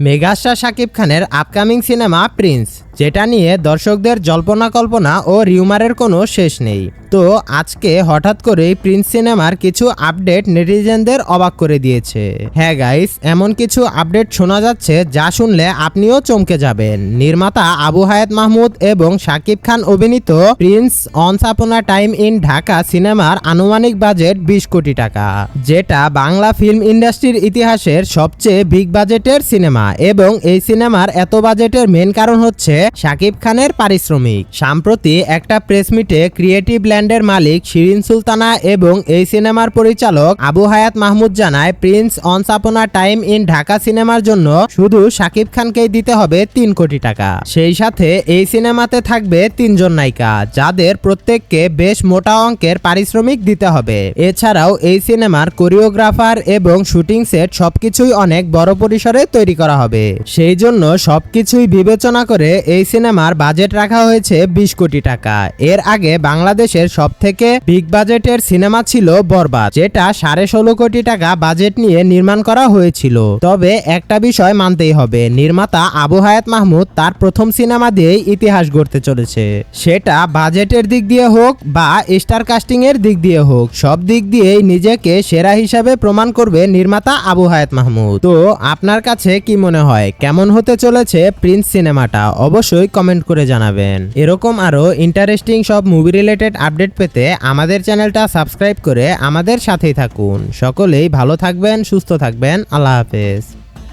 Megastar Shakib খানের upcoming cinema Prince. যেটা নিয়ে দর্শকদের জল্পনা কল্পনা ও রিউমারের কোনো শেষ নেই। তো আজকে হঠাৎ করেই প্রিন্স সিনেমার কিছু আপডেট নেটিজেনদের অবাক করে দিয়েছে। হ্যাঁ গাইস এমন কিছু আপডেট শোনা যাচ্ছে যা শুনলে আপনিও চমকে যাবেন। নির্মাতা আবু হায়াত মাহমুদ এবং শাকিব খান অভিনীত প্রিন্স অনস আপনা টাইম ইন ঢাকা সিনেমার আনুমানিক বাজেট বিশ কোটি টাকা, যেটা বাংলা ফিল্ম ইন্ডাস্ট্রির ইতিহাসের সবচেয়ে বিগ বাজেটের সিনেমা। এবং এই সিনেমার এত বাজেটের মেন কারণ হচ্ছে শাকিব খানের পারিশ্রমিক। সম্প্রতি একটা প্রেস মিটে ক্রিয়েটিভ ল্যান্ডের মালিক শিরিন সুলতানা এবং এই সিনেমার পরিচালক আবু হায়াত মাহমুদ জানায়, প্রিন্স অনস আপনা টাইম ইন ঢাকা সিনেমার জন্য শুধু শাকিব খানকেই দিতে হবে তিন কোটি টাকা। সেই সাথে এই সিনেমাতে থাকবে তিনজন নায়িকা, যাদের প্রত্যেককে বেশ মোটা অঙ্কের পারিশ্রমিক দিতে হবে। এছাড়াও এই সিনেমার কোরিওগ্রাফার এবং শুটিং সেট সবকিছুই অনেক বড় পরিসরে তৈরি করা হবে। সেই জন্য সবকিছুই বিবেচনা করে এই সিনেমার বাজেট রাখা হয়েছে বিশ কোটি টাকা। এর আগে বাংলাদেশের সব থেকে বিগ বাজেটের সিনেমা ছিল বরবাদ, যেটা সাড়ে ষোলো কোটি টাকা বাজেট নিয়ে নির্মাণ করা হয়েছিল। তবে একটা বিষয় মানতেই হবে, নির্মাতা আবু হায়াত মাহমুদ তার প্রথম সিনেমা দিয়েই ইতিহাস গড়তে চলেছে। সেটা বাজেটের দিক দিয়ে হোক বা স্টার কাস্টিং এর দিক দিয়ে হোক, সব দিক দিয়েই নিজেকে সেরা হিসাবে প্রমাণ করবে নির্মাতা আবু হায়াত মাহমুদ। তো আপনার কাছে কি মনে হয়, কেমন হতে চলেছে প্রিন্স সিনেমাটা? অবশ্যই কমেন্ট করে জানাবেন। এরকম আরও ইন্টারেস্টিং সব মুভি রিলেটেড আপডেট পেতে আমাদের চ্যানেলটা সাবস্ক্রাইব করে আমাদের সাথেই থাকুন। সকলেই ভালো থাকবেন, সুস্থ থাকবেন। আল্লাহ হাফেজ।